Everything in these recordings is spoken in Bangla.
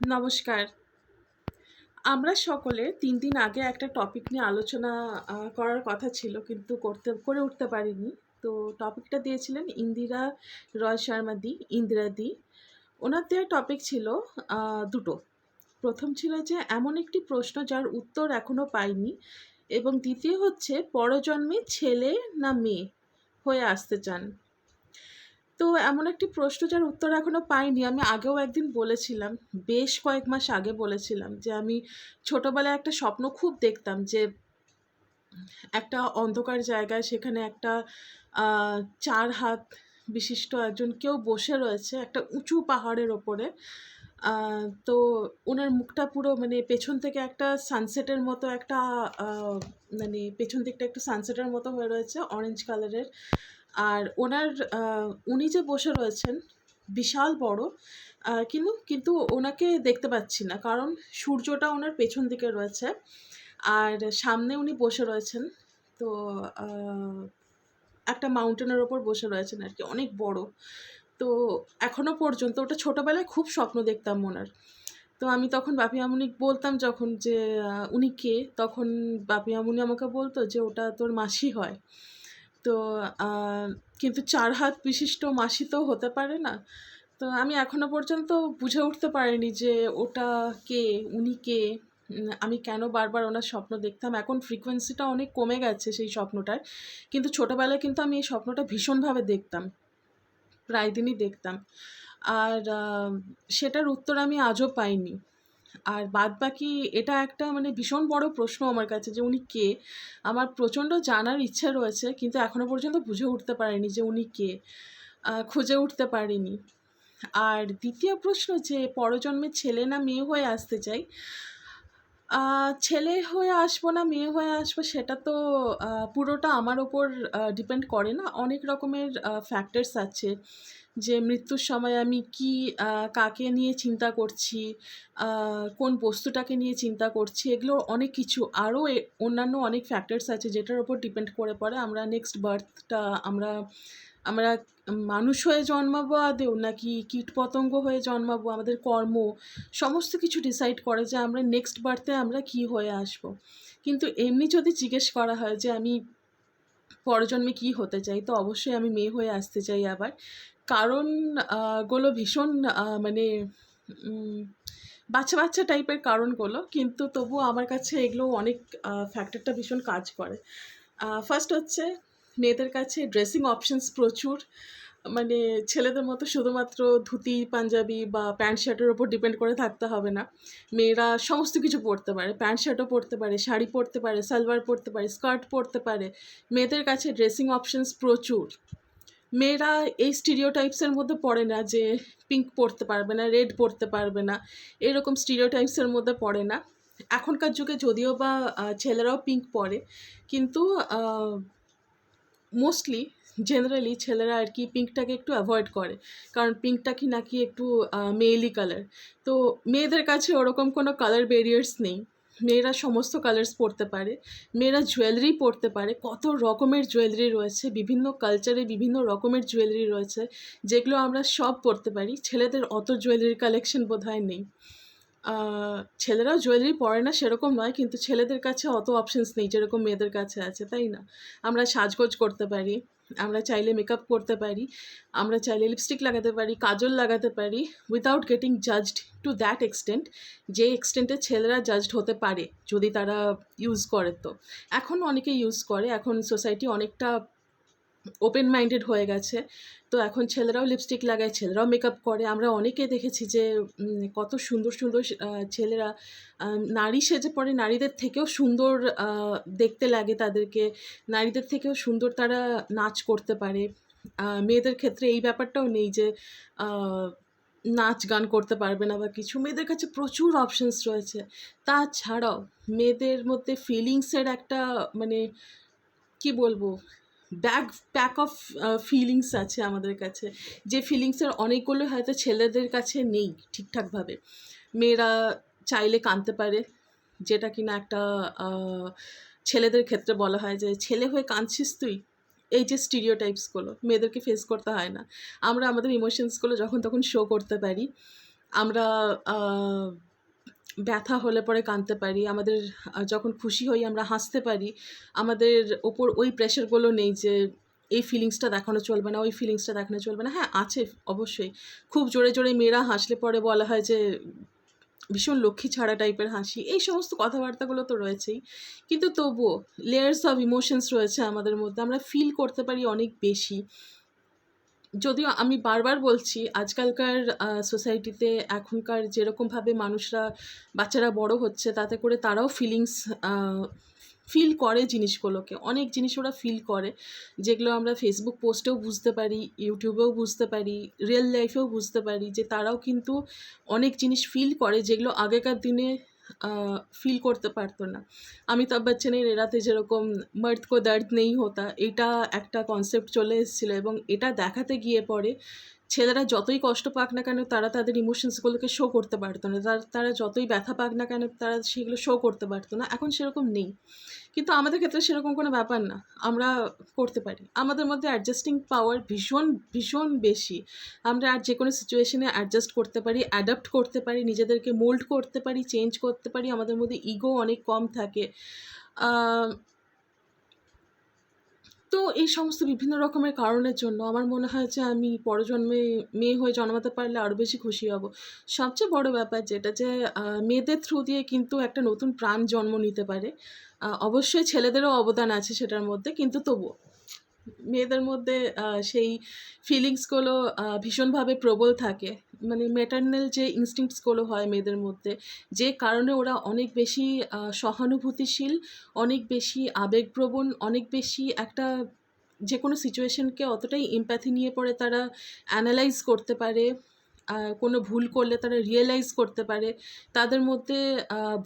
নমস্কার। আমরা সকলে তিন দিন আগে একটা টপিক নিয়ে আলোচনা করার কথা ছিল কিন্তু করতে, করে উঠতে পারিনি। তো টপিকটা দিয়েছিলেন ইন্দিরা রয় শর্মা দি, ইন্দিরা দি। ওনার দেওয়া টপিক ছিল দুটো। প্রথম ছিল যে, এমন একটি প্রশ্ন যার উত্তর এখনও পাইনি এবং দ্বিতীয় হচ্ছে, পরজন্মে ছেলে না মেয়ে হয়ে আসতে চান? তো এমন একটি প্রশ্ন যার উত্তর এখনও পাইনি। আমি আগেও একদিন বলেছিলাম, বেশ কয়েক মাস আগে বলেছিলাম যে, আমি ছোটোবেলায় একটা স্বপ্ন খুব দেখতাম যে, একটা অন্ধকার জায়গায় সেখানে একটা চার হাত বিশিষ্ট একজন কেউ বসে রয়েছে একটা উঁচু পাহাড়ের ওপরে। তো ওনার মুখটা পুরো মানে পেছন থেকে একটা সানসেটের মতো একটা মানে পেছন দিকটা একটু সানসেটের মতো হয়ে রয়েছে অরেঞ্জ কালারের আর ওনার উনি যে বসে রয়েছেন, বিশাল বড় কিন্তু কিন্তু ওনাকে দেখতে পাচ্ছি না, কারণ সূর্যটা ওনার পেছন দিকে রয়েছে, আর সামনে উনি বসে রয়েছেন, তো একটা মাউন্টেনের ওপর বসে রয়েছেন আর কি, অনেক বড়, তো এখনও পর্যন্ত, ওটা ছোটোবেলায় খুব স্বপ্ন দেখতাম ওনার, তো আমি তখন বাপি আমুনি বলতাম যখন যে উনি কে, তখন বাপি আমুনি আমাকে বলতো যে, ওটা তোর মাসি হয়। তো কিন্তু চার হাত বিশিষ্ট মাসি তো হতে পারে না। তো আমি এখনও পর্যন্ত বুঝে উঠতে পারিনি যে ওটা কে, উনি কে আমি কেন বারবার ওনার স্বপ্ন দেখতাম। এখন ফ্রিকোয়েন্সিটা অনেক কমে গেছে সেই স্বপ্নটার। কিন্তু ছোটোবেলায় কিন্তু আমি এই স্বপ্নটা ভীষণভাবে দেখতাম। প্রায় দিনই দেখতাম। আর সেটার উত্তর আমি আজও পাইনি। আর বাদ বাকি এটা একটা মানে ভীষণ বড় প্রশ্ন আমার কাছে যে উনি কে? আমার প্রচণ্ড জানার ইচ্ছে রয়েছে, কিন্তু এখনও পর্যন্ত বুঝে উঠতে পারিনি যে উনি কে। খুঁজে উঠতে পারিনি। আর দ্বিতীয় প্রশ্ন যে পরজন্মে ছেলে না মেয়ে হয়ে আসতে চাই? ছেলে হয়ে আসব না মেয়ে হয়ে আসব সেটা তো পুরোটা আমার ওপর ডিপেন্ড করে না। অনেক রকমের ফ্যাক্টরস আছে। যে মৃত্যুর সময় আমি কি কাকে নিয়ে চিন্তা করছি কোন বস্তুটাকে নিয়ে চিন্তা করছি এগুলো অনেক কিছু। আরও অন্যান্য অনেক ফ্যাক্টরস আছে যেটার ওপর ডিপেন্ড করে পড়ে আমরা নেক্সট বার্থটা আমরা আমরা মানুষ হয়ে জন্মাবো আদেও নাকি কীটপতঙ্গ হয়ে জন্মাবো, আমাদের কর্ম, সমস্ত কিছু ডিসাইড করে যে আমরা নেক্সট বার্থে আমরা কি হয়ে আসব। কিন্তু এমনি যদি জিজ্ঞেস করা হয় যে আমি পরজন্মে কি হতে চাই, তো অবশ্যই আমি মেয়ে হয়ে আসতে চাই আবার। কারণগুলো ভীষণ মানে বাচ্চা বাচ্চা টাইপের কারণগুলো কিন্তু তবুও আমার কাছে এগুলো অনেক ফ্যাক্টরটা ভীষণ কাজ করে। ফার্স্ট হচ্ছে মেয়েদের কাছে ড্রেসিং অপশনস প্রচুর। মানে ছেলেদের মতো শুধুমাত্র ধুতি, পাঞ্জাবি বা প্যান্ট শার্টের ওপর ডিপেন্ড করে থাকতে হবে না। মেয়েরা সমস্ত কিছু পরতে পারে। প্যান্ট শার্টও পরতে পারে, শাড়ি পরতে পারে, সালোয়ার পরতে পারে, স্কার্ট পরতে পারে। মেয়েদের কাছে ড্রেসিং অপশনস প্রচুর। মেয়েরা এই স্টিরিও টাইপসের মধ্যে পড়ে না যে পিঙ্ক পরতে পারবে না রেড পরতে পারবে না, এরকম স্টিরিও টাইপসের মধ্যে পড়ে না। এখনকার যুগে যদিও বা ছেলেরাও পিঙ্ক পরে, কিন্তু মোস্টলি জেনারেলি ছেলেরা আর কি পিঙ্কটাকে একটু অ্যাভয়েড করে। কারণ পিঙ্কটা কি নাকি একটু মেয়েলি কালার তো মেয়েদের কাছে ওরকম কোনো কালার ব্যারিয়ার্স নেই। মেয়েরা সমস্ত কালার্স পরতে পারে মেয়েরা জুয়েলারি পরতে পারে কত রকমের জুয়েলারি রয়েছে বিভিন্ন কালচারে বিভিন্ন রকমের জুয়েলারি রয়েছে যেগুলো আমরা সব পরতে পারি ছেলেদের অত জুয়েলারি কালেকশন বোধহয় নেই। আহ, ছেলেরাও জুয়েলারি পরে না সেরকম নয়, কিন্তু ছেলেদের কাছে অত অপশনস নেই যেরকম মেয়েদের কাছে আছে, তাই না? আমরা সাজগোজ করতে পারি, আমরা চাইলে মেকআপ করতে পারি, আমরা চাইলে লিপস্টিক লাগাতে পারি, কাজল লাগাতে পারি without getting judged to that extent যে এক্সটেন্টে ছেলেরা জাজড হতে পারে, যদি তারা ইউজ করে তো। এখন অনেকে ইউজ করে, এখন সোসাইটি অনেকটা ওপেন মাইন্ডেড হয়ে গেছে। তো এখন ছেলেরাও লিপস্টিক লাগায়, ছেলেরাও মেকআপ করে। আমরা অনেকে দেখেছি যে কত সুন্দর সুন্দর ছেলেরা নারী সেজে পড়ে। নারীদের থেকেও সুন্দর দেখতে লাগে তাদেরকে। নারীদের থেকেও সুন্দর তারা নাচ করতে পারে। মেয়েদের ক্ষেত্রে এই ব্যাপারটাও নেই যে নাচ গান করতে পারবে না বা কিছু। মেয়েদের কাছে প্রচুর অপশনস রয়েছে। তাছাড়াও মেয়েদের মধ্যে ফিলিংসের একটা মানে কি বলব? ব্যাগ প্যাক অফ ফিলিংস আছে আমাদের কাছে। যে ফিলিংসের অনেকগুলো হয়তো ছেলেদের কাছে নেই ঠিকঠাকভাবে মেয়েরা চাইলে কাঁদতে পারে, যেটা কিনা একটা ছেলেদের ক্ষেত্রে বলা হয় যে, ছেলে হয়ে কাঁদছিস তুই? এই যে স্টিরিও টাইপসগুলো মেয়েদেরকে ফেস করতে হয় না। আমরা আমাদের ইমোশনসগুলো যখন তখন শো করতে পারি। আমরা ব্যথা হলে পরে কাঁদতে পারি, আমাদের যখন খুশি হই আমরা হাসতে পারি, আমাদের ওপর ওই প্রেশারগুলো নেই যে এই ফিলিংসটা দেখানো চলবে না, ওই ফিলিংসটা দেখানো চলবে না। হ্যাঁ আছে অবশ্যই। খুব জোরে জোরে মেয়েরা হাসলে পরে বলা হয় যে, ভীষণ লক্ষ্মী ছাড়া টাইপের হাসি, এই সমস্ত কথাবার্তাগুলো তো রয়েছেই। কিন্তু তবুও লেয়ার্স অফ ইমোশনস রয়েছে আমাদের মধ্যে, আমরা ফিল করতে পারি অনেক বেশি। যদিও আমি বারবার বলছি, আজকালকার সোসাইটিতে এখনকার যেরকমভাবে মানুষরা, বাচ্চারা বড় হচ্ছে, তাতে করে তারাও ফিলিংস ফিল করে জিনিসগুলোকে। অনেক জিনিস ওরা ফিল করে, যেগুলো আমরা ফেসবুক পোস্টেও বুঝতে পারি ইউটিউবেও বুঝতে পারি রিয়েল লাইফেও বুঝতে পারি যে তারাও কিন্তু অনেক জিনিস ফিল করে যেগুলো আগেকার দিনে ফিল করতে পারতো না। অমিতাভ বচ্চনের এরাতে যেরকম মর্দ কো দর্দ নেই হতা, এটা একটা কনসেপ্ট চলে এসেছিল এবং এটা দেখাতে গিয়ে পরে ছেলেরা যতই কষ্ট পাক না কেন, তারা তাদের ইমোশনসগুলোকে শো করতে পারতো না। তার, তারা যতই ব্যথা পাক না কেন, তারা সেগুলো শো করতে পারতো না। এখন সেরকম নেই। কিন্তু আমাদের ক্ষেত্রে সেরকম কোনো ব্যাপার না। আমরা করতে পারি। আমাদের মধ্যে অ্যাডজাস্টিং পাওয়ার ভীষণ ভীষণ বেশি। আমরা আর যে কোনো সিচুয়েশনে অ্যাডজাস্ট করতে পারি অ্যাডাপ্ট করতে পারি, নিজেদেরকে মোল্ড করতে পারি চেঞ্জ করতে পারি। আমাদের মধ্যে ইগো অনেক কম থাকে। তো এই সমস্ত বিভিন্ন রকমের কারণের জন্য আমার মনে হয় যে আমি পরজন্মে মেয়ে হয়ে জন্মাতে পারলে আরও বেশি খুশি হব। সবচেয়ে বড় ব্যাপার যেটা যে মেয়েদের থ্রু দিয়ে কিন্তু একটা নতুন প্রাণ জন্ম নিতে পারে। অবশ্যই ছেলেদেরও অবদান আছে সেটার মধ্যে, কিন্তু তবুও মেয়েদের মধ্যে সেই ফিলিংসগুলো ভীষণভাবে প্রবল থাকে। মানে ম্যাটার্নাল যে ইনস্টিংক্টসগুলো হয় মেয়েদের মধ্যে, যে কারণে ওরা অনেক বেশি সহানুভূতিশীল, অনেক বেশি আবেগপ্রবণ, অনেক বেশি একটা যে কোনো সিচুয়েশনকে অতটাই এমপ্যাথি নিয়ে পড়ে তারা অ্যানালাইজ করতে পারে কোনো ভুল করলে তারা রিয়েলাইজ করতে পারে। তাদের মধ্যে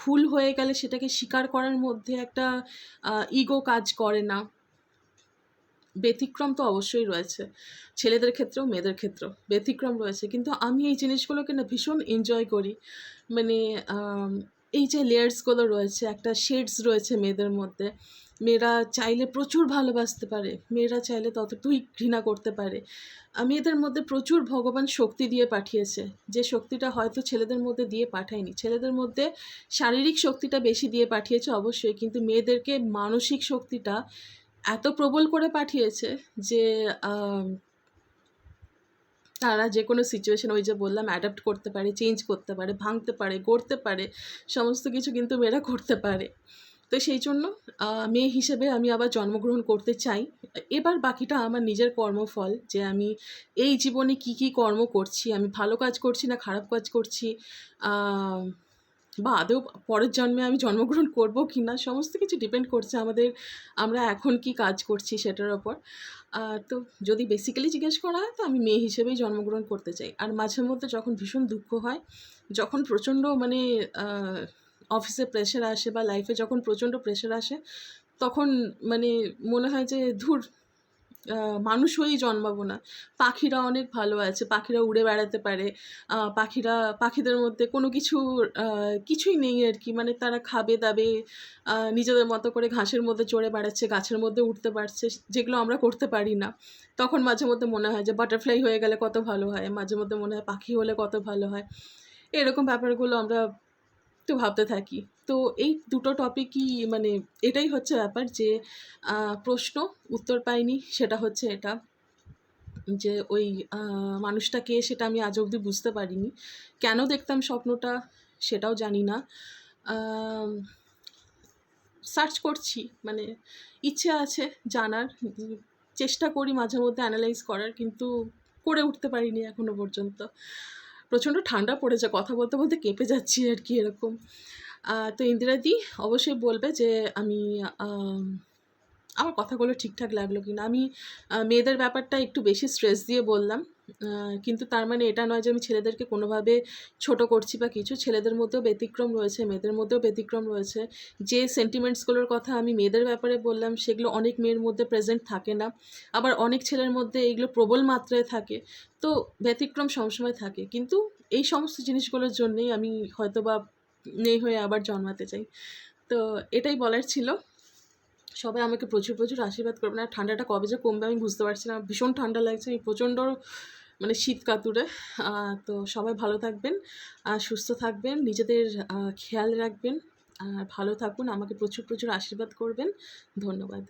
ভুল হয়ে গেলে সেটাকে স্বীকার করার মধ্যে একটা ইগো কাজ করে না। ব্যতিক্রম তো অবশ্যই রয়েছে। ছেলেদের ক্ষেত্রেও মেয়েদের ক্ষেত্রেও ব্যতিক্রম রয়েছে। কিন্তু আমি এই জিনিসগুলোকে না ভীষণ এনজয় করি। মানে এই যে লেয়ার্সগুলো রয়েছে, একটা শেডস রয়েছে মেয়েদের মধ্যে। মেয়েরা চাইলে প্রচুর ভালোবাসতে পারে। মেয়েরা চাইলে ততটুকুই ঘৃণা করতে পারে। মেয়েদের মধ্যে প্রচুর ভগবান শক্তি দিয়ে পাঠিয়েছে। যে শক্তিটা হয়তো ছেলেদের মধ্যে দিয়ে পাঠায়নি। ছেলেদের মধ্যে শারীরিক শক্তিটা বেশি দিয়ে পাঠিয়েছে অবশ্যই। কিন্তু মেয়েদেরকে মানসিক শক্তিটা এত প্রবল করে পাঠিয়েছে যে তারা যে কোনো সিচুয়েশন ওই যে বললাম অ্যাডাপ্ট করতে পারে চেঞ্জ করতে পারে, ভাঙতে পারে, গড়তে পারে, সমস্ত কিছু কিন্তু মেয়েরা করতে পারে। তো সেই জন্য মেয়ে হিসেবে আমি আবার জন্মগ্রহণ করতে চাই। এবার বাকিটা আমার নিজের কর্মফল, যে আমি এই জীবনে কি কি কর্ম করছি, আমি ভালো কাজ করছি না খারাপ কাজ করছি বা আদৌ পরের জন্মে আমি জন্মগ্রহণ করব কি না, সমস্ত কিছু ডিপেন্ড করছে আমাদের, আমরা এখন কি কাজ করছি সেটার ওপর। তো যদি বেসিক্যালি জিজ্ঞেস করা হয়, তো আমি মেয়ে হিসেবেই জন্মগ্রহণ করতে চাই। আর মাঝে মধ্যে যখন ভীষণ দুঃখ হয়, যখন প্রচণ্ড মানে অফিসে প্রেশার আসে বা লাইফে যখন প্রচণ্ড প্রেশার আসে, তখন মানে মনে হয় যে, ধুর মানুষ হয়েই জন্মাবো না। পাখিরা অনেক ভালো আছে, পাখিরা উড়ে বেড়াতে পারে পাখিরা, পাখিদের মধ্যে কোনো কিছু কিছুই নেই আর কি। মানে তারা খাবে দাবে নিজেদের মতো করে ঘাসের মধ্যে চড়ে বেড়াচ্ছে, গাছের মধ্যে উঠতে পারছে, যেগুলো আমরা করতে পারি না। তখন মাঝে মধ্যে মনে হয় যে বাটারফ্লাই হয়ে গেলে কত ভালো হয়, মাঝে মধ্যে মনে হয় পাখি হলে কত ভালো হয়। এরকম ব্যাপারগুলো আমরা একটু ভাবতে থাকি। তো এই দুটো টপিকই মানে এটাই হচ্ছে ব্যাপার যে প্রশ্ন, উত্তর পাইনি, সেটা হচ্ছে এটা যে ওই মানুষটাকে সেটা আমি আজ অবধি বুঝতে পারিনি। কেন দেখতাম স্বপ্নটা সেটাও জানি না। সার্চ করছি মানে ইচ্ছে আছে জানার, চেষ্টা করি মাঝে মধ্যে অ্যানালাইজ করার, কিন্তু করে উঠতে পারিনি এখনও পর্যন্ত। প্রচণ্ড ঠান্ডা পড়েছে, কথা বলতে বলতে কেঁপে যাচ্ছি আর কি এরকম। তো ইন্দিরাদি অবশ্যই বলবে যে আমি আমার কথাগুলো ঠিকঠাক লাগল কি না আমি মেয়েদের ব্যাপারটা একটু বেশি স্ট্রেস দিয়ে বললাম কিন্তু তার মানে এটা নয় যে আমি ছেলেদেরকে কোনোভাবে ছোট করছি বা কিছু। ছেলেদের মধ্যেও ব্যতিক্রম রয়েছে, মেয়েদের মধ্যেও ব্যতিক্রম রয়েছে। যে সেন্টিমেন্টসগুলোর কথা আমি মেয়েদের ব্যাপারে বললাম, সেগুলো অনেক মেয়ের মধ্যে প্রেজেন্ট থাকে না। আবার অনেক ছেলের মধ্যে এগুলো প্রবল মাত্রায় থাকে। তো ব্যতিক্রম সবসময় থাকে। কিন্তু এই সমস্ত জিনিসগুলোর জন্যেই আমি হয়তো বা এই হয়ে আবার জন্মাতে চাই। তো এটাই বলার ছিল। সবাই আমাকে প্রচুর প্রচুর আশীর্বাদ করবেন। আর ঠান্ডাটা কবে যে কমবে আমি বুঝতে পারছি না। ভীষণ ঠান্ডা লাগছে। আমি প্রচণ্ড মানে শীত কাতুরে। তো সবাই ভালো থাকবেন আর সুস্থ থাকবেন। নিজেদের খেয়াল রাখবেন। আর ভালো থাকুন। আমাকে প্রচুর প্রচুর আশীর্বাদ করবেন। ধন্যবাদ।